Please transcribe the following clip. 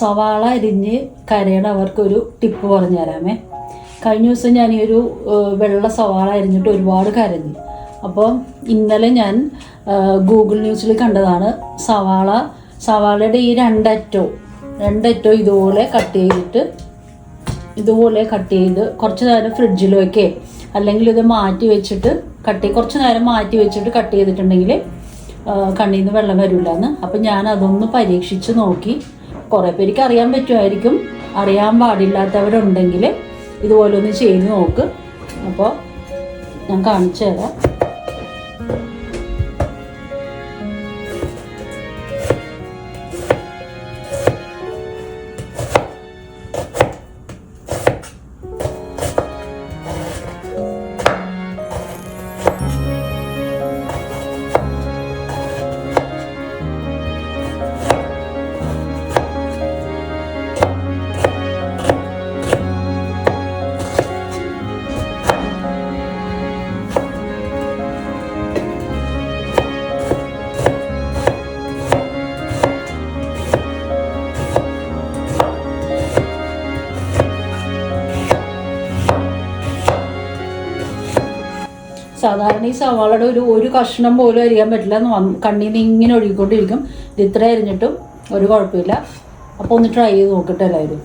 സവാള അരിഞ്ഞ് കരയണവർക്കൊരു ടിപ്പ് പറഞ്ഞു തരാമേ കഴിഞ്ഞ ദിവസം ഞാൻ ഈ ഒരു വെള്ള സവാള അരിഞ്ഞിട്ട് ഒരുപാട് കരഞ്ഞു. അപ്പോൾ ഇന്നലെ ഞാൻ ഗൂഗിൾ ന്യൂസിൽ കണ്ടതാണ് സവാള സവാളയുടെ ഈ രണ്ടറ്റോ രണ്ടറ്റോ ഇതുപോലെ കട്ട് ചെയ്തിട്ട് ഇതുപോലെ കട്ട് ചെയ്ത് കുറച്ച് നേരം ഫ്രിഡ്ജിൽ അല്ലെങ്കിൽ ഇത് മാറ്റി വെച്ചിട്ട് കട്ട് കുറച്ച് നേരം മാറ്റി വെച്ചിട്ട് കട്ട് ചെയ്തിട്ടുണ്ടെങ്കിൽ കണ്ണിൽ നിന്ന് വെള്ളം വരില്ല എന്ന് അപ്പം ഞാൻ അതൊന്ന് പരീക്ഷിച്ച് നോക്കി. കുറേ പേർക്ക് അറിയാൻ പറ്റുമായിരിക്കും. അറിയാൻ പാടില്ലാത്തവരുണ്ടെങ്കിൽ ഇതുപോലെ ഒന്ന് ചെയ്ത് നോക്ക്. അപ്പോൾ ഞാൻ കാണിച്ചു തരാം. സാധാരണ ഈ സവാളയുടെ ഒരു ഒരു കഷ്ണം പോലും അരിയാൻ പറ്റില്ല കണ്ണിൽ നിന്ന് ഇങ്ങനെ ഒഴുകിക്കൊണ്ടിരിക്കും. ഇത് ഇത്ര അരിഞ്ഞിട്ടും ഒരു കുഴപ്പമില്ല. അപ്പോൾ ഒന്ന് ട്രൈ ചെയ്ത് നോക്കട്ടെ എല്ലാവരും.